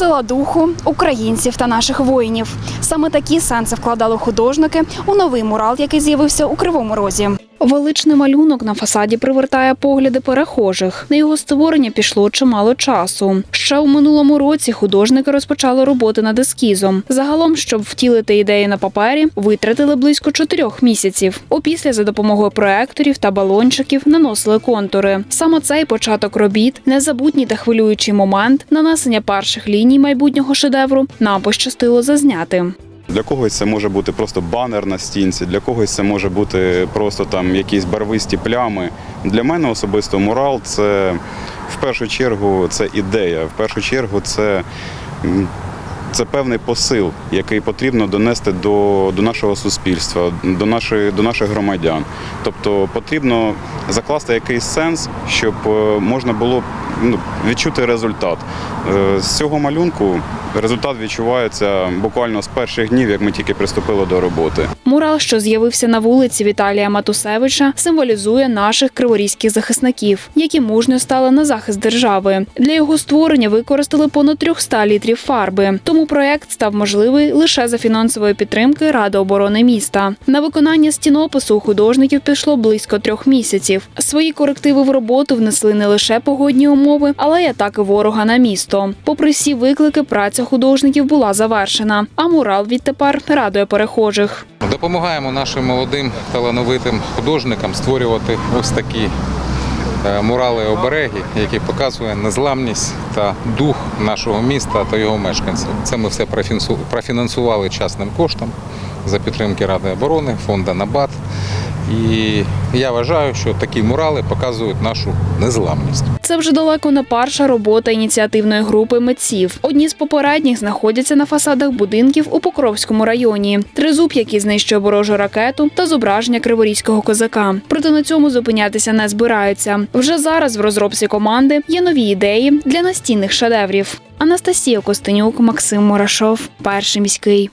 сила духу українців та наших воїнів. Саме такі сенси вкладали художники у новий мурал, який з'явився у Кривому Розі. Величний малюнок на фасаді привертає погляди перехожих. На його створення пішло чимало часу. Ще у минулому році художники розпочали роботи над ескізом. Загалом, щоб втілити ідеї на папері, витратили близько чотирьох місяців. Опісля за допомогою проекторів та балончиків наносили контури. Саме цей початок робіт, незабутній та хвилюючий момент нанесення перших ліній майбутнього шедевру нам пощастило зазняти. Для когось це може бути просто банер на стінці, для когось це може бути просто там якісь барвисті плями. Для мене особисто мурал це в першу чергу це ідея. В першу чергу це, це певний посил, який потрібно донести до, до нашого суспільства, до, нашої, до наших громадян. Тобто потрібно закласти якийсь сенс, щоб е, можна було ну, відчути результат. Е, З цього малюнку результат відчувається буквально з перших днів, як ми тільки приступили до роботи. Мурал, що з'явився на вулиці Віталія Матусевича, символізує наших криворізьких захисників, які мужньо стали на захист держави. Для його створення використали понад 300 літрів фарби. Тому проект став можливий лише за фінансової підтримки Ради оборони міста. На виконання стінопису у художників пішло близько трьох місяців. Свої корективи в роботу внесли не лише погодні умови, але й атаки ворога на місто. Попри всі виклики, праця художників була завершена. А мурал відтепер радує перехожих. Допомагаємо нашим молодим талановитим художникам створювати ось такі е, мурали обереги, які показують незламність та дух нашого міста та його мешканців. Це ми все профінансували частним коштом за підтримки Ради оборони, фонду Набат. І я вважаю, що такі мурали показують нашу незламність. Це вже далеко не перша робота ініціативної групи митців. Одні з попередніх знаходяться на фасадах будинків у Покровському районі. Тризуб, який знищує ворожу ракету, та зображення криворізького козака. Проте на цьому зупинятися не збираються. Вже зараз в розробці команди є нові ідеї для настінних шедеврів. Анастасія Костенюк, Максим Мурашов, перший міський.